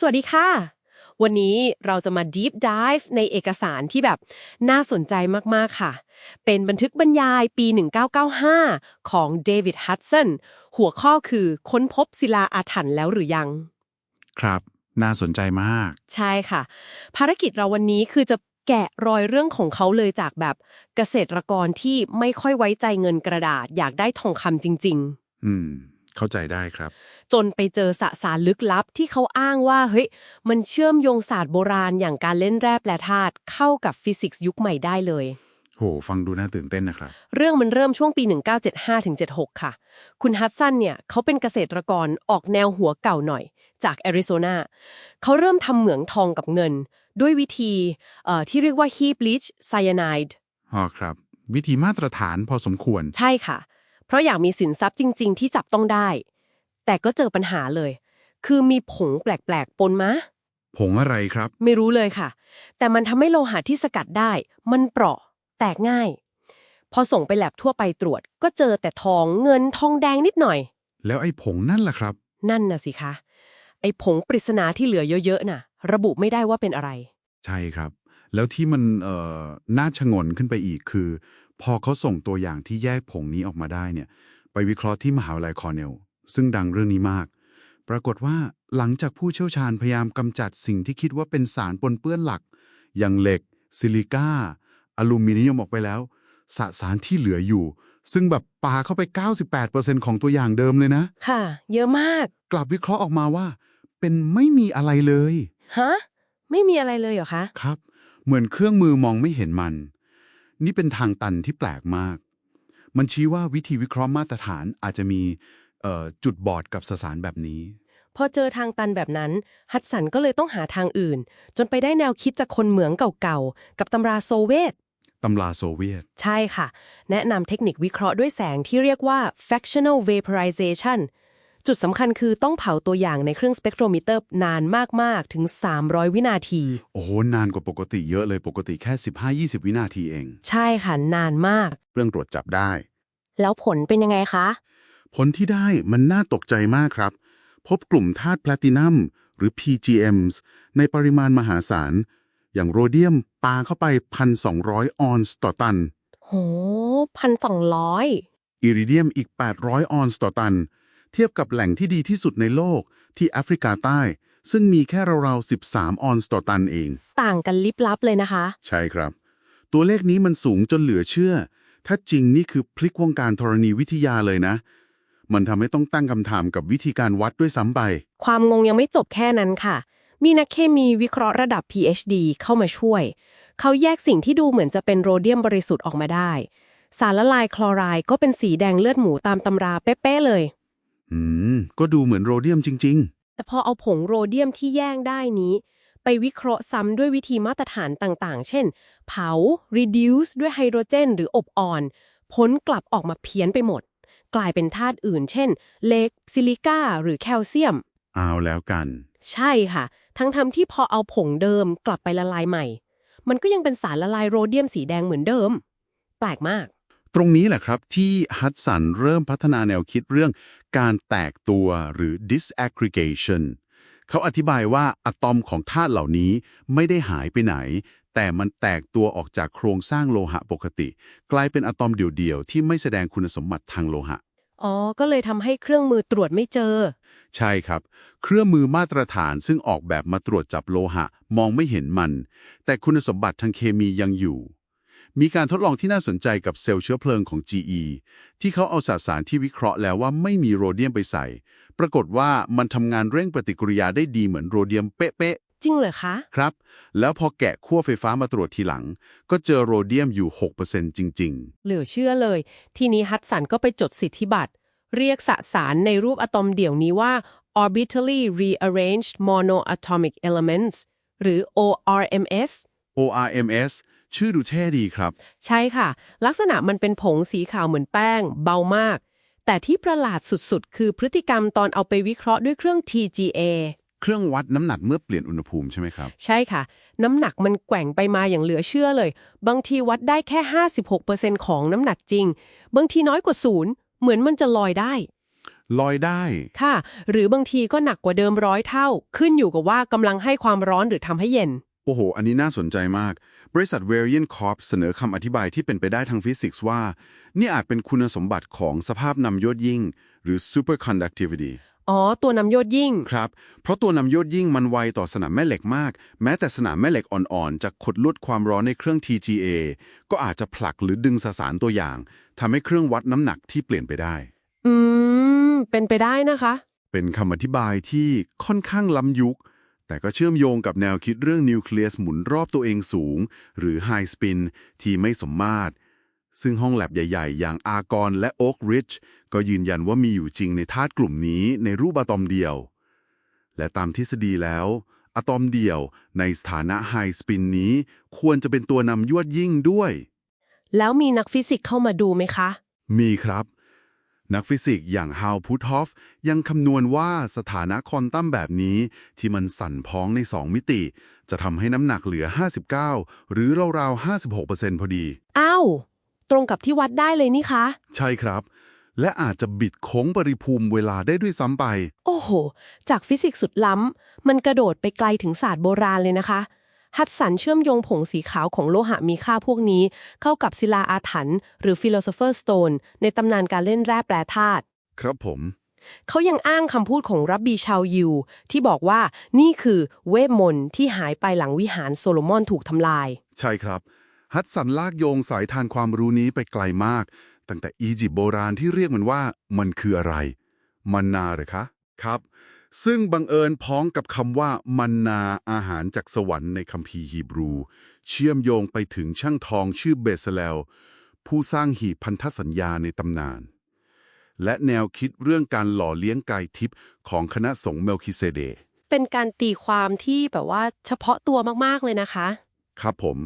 สวัสดีค่ะ วันนี้เราจะมา Deep Dive ในเอกสารที่แบบน่าสนใจมากๆค่ะ เป็นบันทึกบรรยายปี 1995 ของเดวิดฮัตสันหัวข้อคือค้นพบศิลาอาถรรพ์แล้วหรือยัง ครับ น่าสนใจมาก ใช่ค่ะ ภารกิจเราวันนี้คือจะแกะรอยเรื่องของเขาเลยจากแบบเกษตรกรที่ไม่ค่อยไว้ใจเงินกระดาษ อยากได้ทองคำจริง ๆ อืม เข้าใจได้ครับ จนไปเจอสสารลึกลับที่เขาอ้างว่าเฮ้ยมันเชื่อมโยงศาสตร์โบราณอย่างการเล่นแร่แปรธาตุเข้ากับฟิสิกส์ยุคใหม่ได้เลยโห ฟังดูน่าตื่นเต้นนะครับ เรื่องมันเริ่มช่วงปี 1975-76 ค่ะ คุณฮัตสันเนี่ยเขาเป็นเกษตรกรออกแนวหัวเก่าหน่อย จากแอริโซนา เขาเริ่มทำเหมืองทองกับเงิน ด้วยวิธีเอ่อที่เรียกว่า heap leach cyanide อ๋อครับ วิธีมาตรฐานพอสมควร ใช่ค่ะ เพราะอยากมีสินทรัพย์จริง ๆ ที่จับต้องได้ แต่ก็เจอปัญหาเลย คือมีผงแปลก ๆ ปนมาผงอะไรครับ ไม่รู้เลยค่ะ แต่มันทำให้โลหะที่สกัดได้ มันเปราะ แตกง่าย พอส่งไปแลบทั่วไปตรวจ ก็เจอแต่ทองเงินทองแดงนิดหน่อย แล้วไอ้ผงนั่นล่ะครับ นั่นน่ะสิคะไอ้ผงปริศนาที่เหลือเยอะๆน่ะ ระบุไม่ได้ว่าเป็นอะไร ใช่ครับ แล้วที่มันเอ่อน่าชงนขึ้นไปอีกคือ พอเขาส่งตัวอย่างที่แยกผงนี้ออกมาได้เนี่ยไปวิเคราะห์ที่มหาวิทยาลัยคอร์เนล ซึ่งดังเรื่องนี้มาก ปรากฏว่าหลังจากผู้เชี่ยวชาญพยายามกำจัดสิ่งที่คิดว่าเป็นสารปนเปื้อนหลัก อย่างเหล็ก ซิลิก้า อลูมิเนียมออกไปแล้ว สสารที่เหลืออยู่ ซึ่งแบบปาเข้าไป 98%ของตัวอย่างเดิมเลยนะ ค่ะ เยอะมาก กลับวิเคราะห์ออกมาว่า เป็นไม่มีอะไรเลย ฮะ ไม่มีอะไรเลยเหรอคะ ครับ เหมือนเครื่องมือมองไม่เห็นมัน นี่เป็นทางตันที่แปลกมาก มันชี้ว่าวิธีวิเคราะห์มาตรฐานอาจจะมีเอ่อจุดบอดกับสสารแบบนี้ พอเจอทางตันแบบนั้น ฮัตสันก็เลยต้องหาทางอื่น จนไปได้แนวคิดจากคนเหมืองเก่าๆ กับตำราโซเวตตำราโซเวียต ใช่ค่ะ แนะนำเทคนิควิเคราะห์ด้วยแสงที่เรียกว่า fractional vaporization จุดสำคัญคือต้องเผาตัวอย่างในเครื่องสเปกโทรมิเตอร์นานมาก ๆ ถึง 300 วินาที โอ้โห นานกว่าปกติเยอะเลยปกติแค่ 15-20 วินาทีเอง ใช่ค่ะ นานมาก เรื่องตรวจจับได้ แล้วผลเป็นยังไงคะ ผลที่ได้มันน่าตกใจมากครับ พบกลุ่มธาตุแพลตินัมหรือ PGMs ในปริมาณมหาศาล อย่างโรเดียมปาเข้าไป 1,200 ออนซ์ต่อตัน โหพันสองร้อยอิริเดียมอีก 800 ออนซ์ต่อตัน เทียบกับแหล่งที่ดีที่สุดในโลกที่แอฟริกาใต้ ซึ่งมีแค่ราวๆ13 ออนซ์ต่อตันเอง ต่างกันลิบลับเลยนะคะ ใช่ครับ ตัวเลขนี้มันสูงจนเหลือเชื่อ ถ้าจริงนี่คือพลิกวงการธรณีวิทยาเลยนะ มันทำให้ต้องตั้งคำถามกับวิธีการวัดด้วยซ้ำไป ความงงยังไม่จบแค่นั้นค่ะ มีนักเคมีวิเคราะห์ระดับ PhD เข้ามาช่วย เขาแยกสิ่งที่ดูเหมือนจะเป็นโรเดียมบริสุทธิ์ออกมาได้ สารละลายคลอไรด์ก็เป็นสีแดงเลือดหมูตามตำราเป๊ะๆเลย อืม ก็ดูเหมือนโรเดียมจริง แต่พอเอาผงโรเดียมที่แยกได้นี้ ไปวิเคราะห์ซ้ำด้วยวิธีมาตรฐานต่างๆ เช่น เผา reduce ด้วยไฮโดรเจน หรืออบอ่อน ผลกลับออกมาเพี้ยนไปหมด กลายเป็นธาตุอื่น เช่นเหล็กซิลิก้า หรือแคลเซียม ๆ เอาแล้วกัน ใช่ค่ะ ทั้งทำที่พอเอาผงเดิมกลับไปละลายใหม่ มันก็ยังเป็นสารละลายโรเดียมสีแดงเหมือนเดิม แปลกมาก ตรงนี้แหละครับที่ฮัตสันเริ่มพัฒนาแนวคิดเรื่องการแตกตัวหรือ disaggregation เขาอธิบายว่าอะตอมของธาตุเหล่านี้ไม่ได้หายไปไหน แต่มันแตกตัวออกจากโครงสร้างโลหะปกติ กลายเป็นอะตอมเดี่ยวๆ ที่ไม่แสดงคุณสมบัติทางโลหะ อ๋อ ก็เลยทำให้เครื่องมือตรวจไม่เจอ ใช่ครับ เครื่องมือมาตรฐานซึ่งออกแบบมาตรวจจับโลหะ มองไม่เห็นมัน แต่คุณสมบัติทางเคมียังอยู่ มีการทดลองที่น่าสนใจกับเซลล์เชื้อเพลิงของ GE ที่เขาเอาสสารที่วิเคราะห์แล้วว่าไม่มีโรเดียมไปใส่ ปรากฏว่ามันทำงานเร่งปฏิกิริยาได้ดีเหมือนโรเดียมเป๊ะจริงเหรอคะๆครับ แล้วพอแกะขั้วไฟฟ้ามาตรวจทีหลัง ก็เจอโรเดียมอยู่ 6%จริงเหลือเชื่อเลย ทีนี้ฮัตสันก็ไปจดสิทธิบัตร เรียกสสารในรูปอะตอมเดี่ยวนี้ว่า orbitally rearranged monoatomic elements หรือ ORMS ๆ ORMS ชื่อดูเท่ดีครับ ใช่ค่ะ ลักษณะมันเป็นผงสีขาวเหมือนแป้ง เบามาก แต่ที่ประหลาดสุดๆ คือพฤติกรรมตอนเอาไปวิเคราะห์ด้วยเครื่อง TGA เครื่องวัดน้ำหนักเมื่อเปลี่ยนอุณหภูมิใช่ไหมครับ ใช่ค่ะ น้ำหนักมันแกว่งไปมาอย่างเหลือเชื่อเลย บางทีวัดได้แค่ 56%ของน้ำหนักจริง บางทีน้อยกว่าศูนย์เหมือนมันจะลอยได้ ลอยได้ ค่ะ หรือบางทีก็หนักกว่าเดิมร้อยเท่า ขึ้นอยู่กับว่ากำลังให้ความร้อนหรือทำให้เย็น โอ้โห อันนี้น่าสนใจมาก บริษัท Variant Corp เสนอคำอธิบายที่เป็นไปได้ทางฟิสิกส์ว่า นี่อาจเป็นคุณสมบัติของสภาพนำโยดยิ่ง หรือ superconductivity อ๋อ ตัวนำโยดยิ่ง ครับ เพราะตัวนำโยดยิ่งมันไวต่อสนามแม่เหล็กมาก แม้แต่สนามแม่เหล็กอ่อนๆจะขดลวดความร้อนในเครื่อง TGA ก็อาจจะผลักหรือดึงสสารตัวอย่างทำให้เครื่องวัดน้ำหนักที่เปลี่ยนไปได้ อืม เป็นไปได้นะคะ เป็นคำอธิบายที่ค่อนข้างล้ำยุค แต่ก็เชื่อมโยงกับแนวคิดเรื่องนิวเคลียสหมุนรอบตัวเองสูง หรือไฮสปินที่ไม่สมมาตร ซึ่งห้องแลบใหญ่ๆ อย่างอากอนและโอ๊กริดจ์ก็ยืนยันว่ามีอยู่จริงในธาตุกลุ่มนี้ในรูปอะตอมเดียว และตามทฤษฎีแล้วอะตอมเดียวในสถานะไฮสปินนี้ควรจะเป็นตัวนำยวดยิ่งด้วย แล้วมีนักฟิสิกส์เข้ามาดูไหมคะ มีครับ นักฟิสิกส์อย่างฮาวพุทฮอฟยังคำนวณว่าสถานะควอนตัมแบบนี้ ที่มันสั่นพ้องใน 2 มิติ จะทำให้น้ำหนักเหลือ 59 หรือราวๆ 56%พอดี อ้าว ตรงกับที่วัดได้เลยนี่คะ ใช่ครับ และอาจจะบิดโค้งปริภูมิเวลาได้ด้วยซ้ำไป โอ้โห จากฟิสิกส์สุดล้ำ มันกระโดดไปไกลถึงศาสตร์โบราณเลยนะคะ ฮัดสันเชื่อมโยงผงสีขาวของโลหะมีค่าพวกนี้ เข้ากับศิลาอาถรรพ์หรือ Philosopher's Stone ในตำนานการเล่นแร่แปรธาตุครับผม เขายังอ้างคำพูดของรับบีชาวยิว ที่บอกว่านี่คือเวทมนต์ที่หายไปหลังวิหารโซโลมอนถูกทำลาย ใช่ครับ ฮัดสันลากโยงสายทานความรู้นี้ไปไกลมาก ตั้งแต่อียิปต์โบราณที่เรียกมันว่ามันคืออะไร มันนาเหรือคะ ครับ ซึ่งบังเอิญพ้องกับคำว่ามันนาอาหารจากสวรรค์ในคัมภีร์ฮีบรู เชื่อมโยงไปถึงช่างทองชื่อเบสเลลผู้สร้างหีบพันธสัญญาในตำนาน และแนวคิดเรื่องการหล่อเลี้ยงกายทิพย์ของคณะสงฆ์เมลคิเซเดย์เป็นการตีความที่แบบว่าเฉพาะตัวมากๆเลยนะคะ ครับผม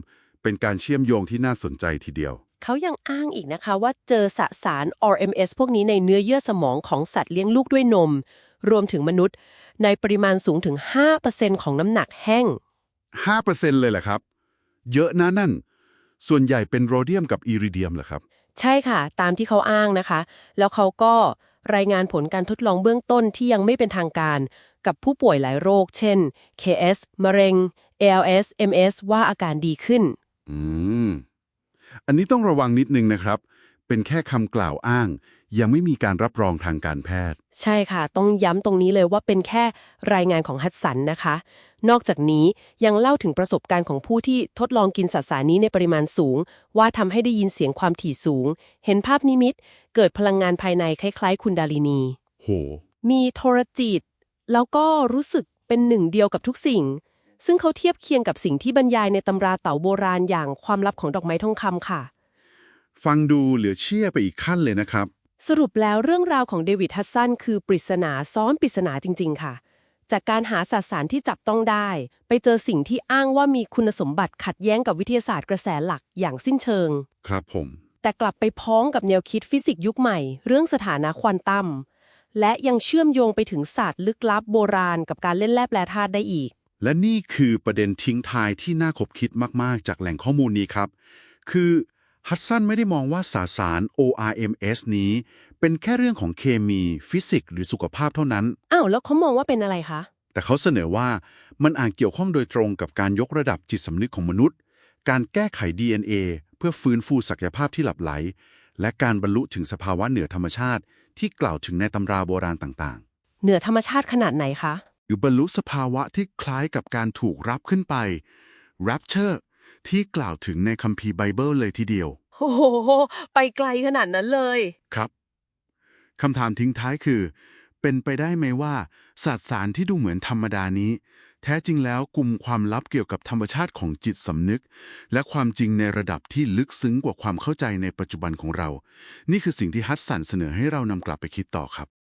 เป็นการเชื่อมโยงที่น่าสนใจทีเดียว เขายังอ้างอีกนะคะว่าเจอสสาร RMS พวกนี้ในเนื้อเยื่อสมองของสัตว์เลี้ยงลูกด้วยนม รวมถึงมนุษย์ ในปริมาณสูงถึง 5%ของน้ำหนักแห้ง 5%เลยแหละครับ เยอะนะนั่น ส่วนใหญ่เป็นโรเดียมกับอิริเดียมเหรอครับ ใช่ค่ะ ตามที่เขาอ้างนะคะ แล้วเขาก็รายงานผลการทดลองเบื้องต้นที่ยังไม่เป็นทางการ กับผู้ป่วยหลายโรค เช่น KS มะเร็ง ALS MS ว่าอาการดีขึ้น อืม อันนี้ต้องระวังนิดนึงนะครับ เป็นแค่คำกล่าวอ้าง ยังไม่มีการรับรองทางการแพทย์ ใช่ค่ะ ต้องย้ำตรงนี้เลยว่าเป็นแค่รายงานของฮัตสันนะคะ นอกจากนี้ยังเล่าถึงประสบการณ์ของผู้ที่ทดลองกินสสารนี้ในปริมาณสูง ว่าทำให้ได้ยินเสียงความถี่สูง เห็นภาพนิมิต เกิดพลังงานภายในคล้ายๆ คุณดาลินี โห มีโทรจิต แล้วก็รู้สึกเป็นหนึ่งเดียวกับทุกสิ่ง ซึ่งเขาเทียบเคียงกับสิ่งที่บรรยายในตำราเต่าโบราณอย่างความลับของดอกไม้ทองคำค่ะ ฟังดูเหลือเชื่อไปอีกขั้นเลยนะครับ สรุปแล้วเรื่องราวของเดวิดฮัสซันคือปริศนาซ้อนปริศนาจริง ๆ ค่ะ จากการหาสสารที่จับต้องได้ ไปเจอสิ่งที่อ้างว่ามีคุณสมบัติขัดแย้งกับวิทยาศาสตร์กระแสหลักอย่างสิ้นเชิง ครับผม แต่กลับไปพ้องกับแนวคิดฟิสิกส์ยุคใหม่ เรื่องสถานะควอนตัมและยังเชื่อมโยงไปถึงศาสตร์ลึกลับโบราณกับการเล่นแร่แปรธาตุได้อีก และนี่คือประเด็นทิ้งท้ายที่น่าขบคิดมาก ๆ จากแหล่งข้อมูลนี้ครับ คือ ฮัตสันไม่ได้มองว่าสสาร ORMS นี้ เป็นแค่เรื่องของเคมี ฟิสิกส์หรือสุขภาพเท่านั้น อ้าว แล้วเขามองว่าเป็นอะไรคะ แต่เขาเสนอว่ามันอาจเกี่ยวข้องโดยตรงกับการยกระดับจิตสำนึกของมนุษย์ การแก้ไข DNA เพื่อฟื้นฟูศักยภาพที่หลับไหล และการบรรลุถึงสภาวะเหนือธรรมชาติที่กล่าวถึงในตำราโบราณต่างเหนือธรรมชาติขนาดไหนคะๆหรือบรรลุสภาวะที่คล้ายกับการถูกรับขึ้นไป rapture ที่กล่าวถึงในคัมภีร์ไบเบิลเลยทีเดียว โอ้โห ไปไกลขนาดนั้นเลย ครับคำถามทิ้งท้ายคือ เป็นไปได้ไหมว่าสสารที่ดูเหมือนธรรมดานี้ แท้จริงแล้วกลุ่มความลับเกี่ยวกับธรรมชาติของจิตสำนึก และความจริงในระดับที่ลึกซึ้งกว่าความเข้าใจในปัจจุบันของเรา นี่คือสิ่งที่ฮัตสันเสนอให้เรานำกลับไปคิดต่อครับ